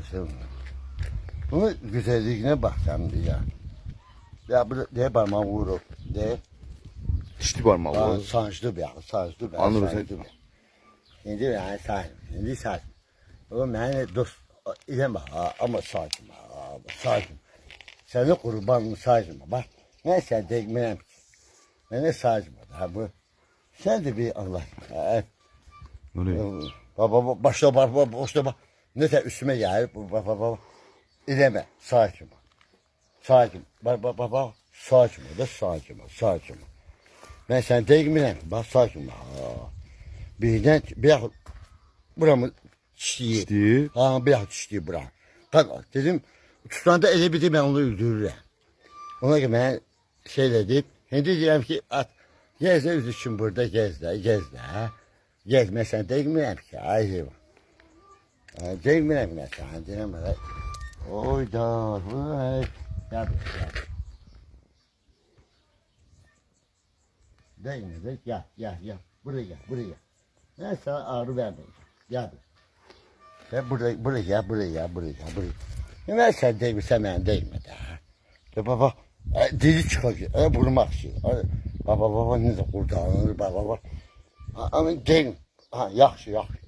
Kızım. Bunu güzelliğine bak sen bir ya. Bu de parmağım vurur. De. Dişli parmağı. O. sancdı bir ya. Sancdı bir ya. Anladım, sen-. Şimdi yani sakin. Şimdi sakin. O beni dost. İzleme ha, ama sakin. Ha, sakin. Seni kurbanım sakin. Bak. Ne sen dekmeyen. Beni sakin. Ha bu. Sen de bir Allah. Ha, Nereye? Baba baba başla bak bak başla bak. Ne de üstüme gelip baba baba. İleme sakin. Sakin. Bak bak. Sakin da sakin. Sakin. Ben sen değmiyorum. Bak sakin. Ha. Birden bir buramı çiğ. Dişli. Ha bir çiğ bura. Kan dedim tutanda ele bir de ben onu öldürürüm. Ona göre ben şey dedim. Şimdi diyorum ki at. Gezde üz için burada gezde gezde. Gezmesen değmiyorum ki. Ay Değmiyorum ben sana. Diyorum ben. Oy da. Vay. Gel gel. Gel gel. Buraya gel buraya. Ben sana ağrı vermeyeceğim. Gel. Sen buraya, buraya buraya buraya buraya. Ben sen değmişsen ben değmedi ha. Ya baba, e, dili çıkacak, e, için. E, Baba baba ne de kurtarılır, baba baba. Ama değil, ha, yaxşı, yaxşı.